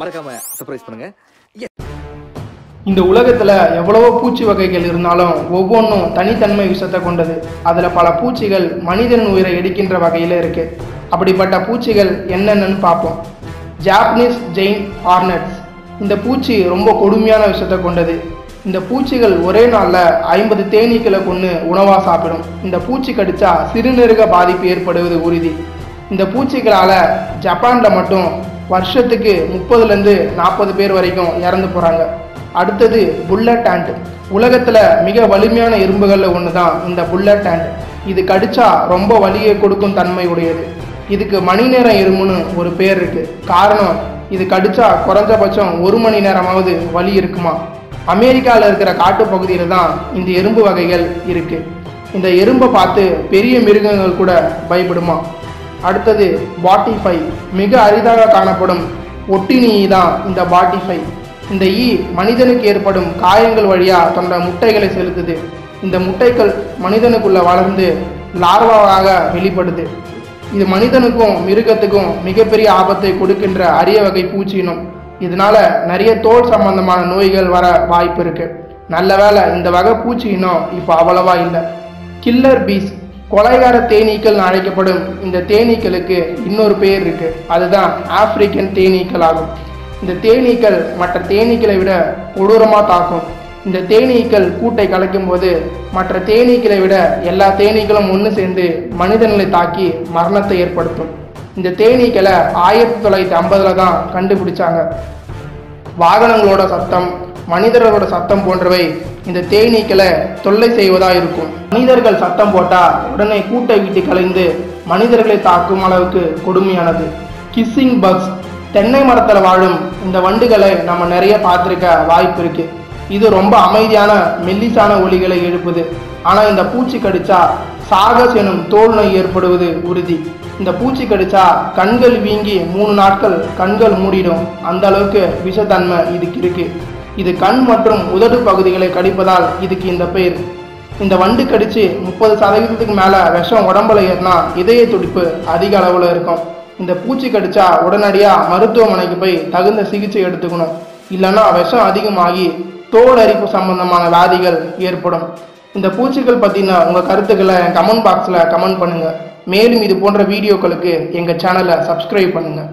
மறக்காம சர்ப்ரைஸ் பண்ணுங்க. இந்த உலகத்துல எவ்வளவோ பூச்சி வகைகள் இருந்தாலும் ஒவ்வொன்றும் தனித்தன்மை விஷத்தை கொண்டது. அதுல பல பூச்சிகள் மனிதன் உயிரை எடுக்கின்ற வகையில இருக்கு. அப்படிப்பட்ட பூச்சிகள் என்னென்னன்னு பார்ப்போம். ஜாப்பனீஸ் ஜெயின் ஹார்னட்ஸ் இந்த பூச்சி ரொம்ப கொடுமையான விஷத்தை கொண்டது. இந்த பூச்சிகள் ஒரே நாளில் ஐம்பது தேனீக்களை கொண்டு உணவாக சாப்பிடும். இந்த பூச்சி கடிச்சா சிறுநீரக பாதிப்பு ஏற்படுவது உறுதி. இந்த பூச்சிகளால் ஜப்பானில் மட்டும் வருஷத்துக்கு முப்பதுலேருந்து நாற்பது பேர் வரைக்கும் இறந்து போகிறாங்க அடுத்தது புல்லட் ஆண்ட் உலகத்தில் மிக வலிமையான எறும்புகளில் ஒன்று தான் இந்த புல்லட் ஆண்ட் இது கடிச்சா ரொம்ப வலியை கொடுக்கும் தன்மை உடையது. இதுக்கு மணி நேரம் எறும்புன்னு ஒரு பேர் இருக்குது காரணம் இது கடிச்சா குறைஞ்சபட்சம் ஒரு மணி நேரமாவது வலி இருக்குமா? அமெரிக்காவில் இருக்கிற காட்டுப்பகுதியில் தான் இந்த எறும்பு வகைகள் இருக்குது இந்த எறும்பை பார்த்து பெரிய மிருகங்கள் கூட பயப்படுமா? அடுத்தது பாட்டிஃபை மிக அரிதாக காணப்படும் ஒட்டினி தான் இந்த பாட்டிஃபை இந்த ஈ மனிதனுக்கு ஏற்படும் காயங்கள் வழியாக தன்னோட முட்டைகளை செலுத்துது. இந்த முட்டைகள் மனிதனுக்குள்ளே வளர்ந்து லார்வாவாக வெளிப்படுது. இது மனிதனுக்கும் மிருகத்துக்கும் மிகப்பெரிய ஆபத்தை கொடுக்கின்ற அரிய வகை பூச்சியினம் இதனால நிறைய தோல் சம்பந்தமான நோய்கள் வர வாய்ப்பு இருக்கு. நல்ல வேலை இந்த வகை பூச்சி இனம் இப்போ அவ்வளவா இல்லை. கில்லர் பீஸ் கொலைகார தேனீக்கள் அழைக்கப்படும் இந்த தேனீக்களுக்கு இன்னொரு பெயர் இருக்கு. அதுதான் ஆப்பிரிக்கன் தேனீக்கள் ஆகும். இந்த தேனீக்கள் மற்ற தேனீக்களை விட கொடூரமாக தாக்கும். இந்த தேனீக்கள் கூட்டை கலைக்கும் போது மற்ற தேனீக்களை விட எல்லா தேனீக்களும் ஒன்று சேர்ந்து மனிதர்களை தாக்கி மரணத்தை ஏற்படுத்தும். இந்த தேனீக்களை ஆயிரத்தி தொள்ளாயிரத்தி ஐம்பதில் தான் கண்டுபிடிச்சாங்க. வாகனங்களோட சத்தம் மனிதர்களோட சத்தம் போன்றவை இந்த தேனீக்களை தொல்லை செய்வதா இருக்கும். மனிதர்கள் சத்தம் போட்டால் உடனே கூட்டை விட்டு கலைந்து மனிதர்களை தாக்கும் அளவுக்கு கொடுமையானது. கிஸ்ஸிங் பக்ஸ் தென்னை மரத்தில் வாழும் இந்த வண்டுகளை நம்ம நிறைய பார்த்துருக்க வாய்ப்பு இருக்கு. இது ரொம்ப அமைதியான மெல்லிசான ஒலிகளை எழுப்புது. ஆனால் இந்த பூச்சி கடிச்சா சாகஸ் எனும் தோல் நோய் ஏற்படுவது உறுதி. இந்த பூச்சி கடிச்சா கண்கள் வீங்கி மூணு நாட்கள் கண்கள் மூடிடும். அந்த அளவுக்கு விஷத்தன்மை இதுக்கு இருக்கு. இது கண் மற்றும் உதடு பகுதிகளை கடிப்பதால் இதுக்கு இந்த பெயர். இந்த வண்டு கடிச்சு முப்பது சதவீதத்துக்கு மேலே விஷம் உடம்புல ஏறினா இதய துடிப்பு அதிக அளவில் இருக்கும். இந்த பூச்சி கடிச்சா உடனடியாக மருத்துவமனைக்கு போய் தகுந்த சிகிச்சை எடுத்துக்கணும். இல்லைன்னா விஷம் அதிகமாகி தோல் அரிப்பு சம்பந்தமான வியாதிகள் ஏற்படும். இந்த பூச்சிகள் பற்றின உங்கள் கருத்துக்களை கமெண்ட் பாக்ஸில் கமெண்ட் பண்ணுங்கள் மேலும் இது போன்ற வீடியோக்களுக்கு எங்கள் சேனலை சப்ஸ்கிரைப் பண்ணுங்கள்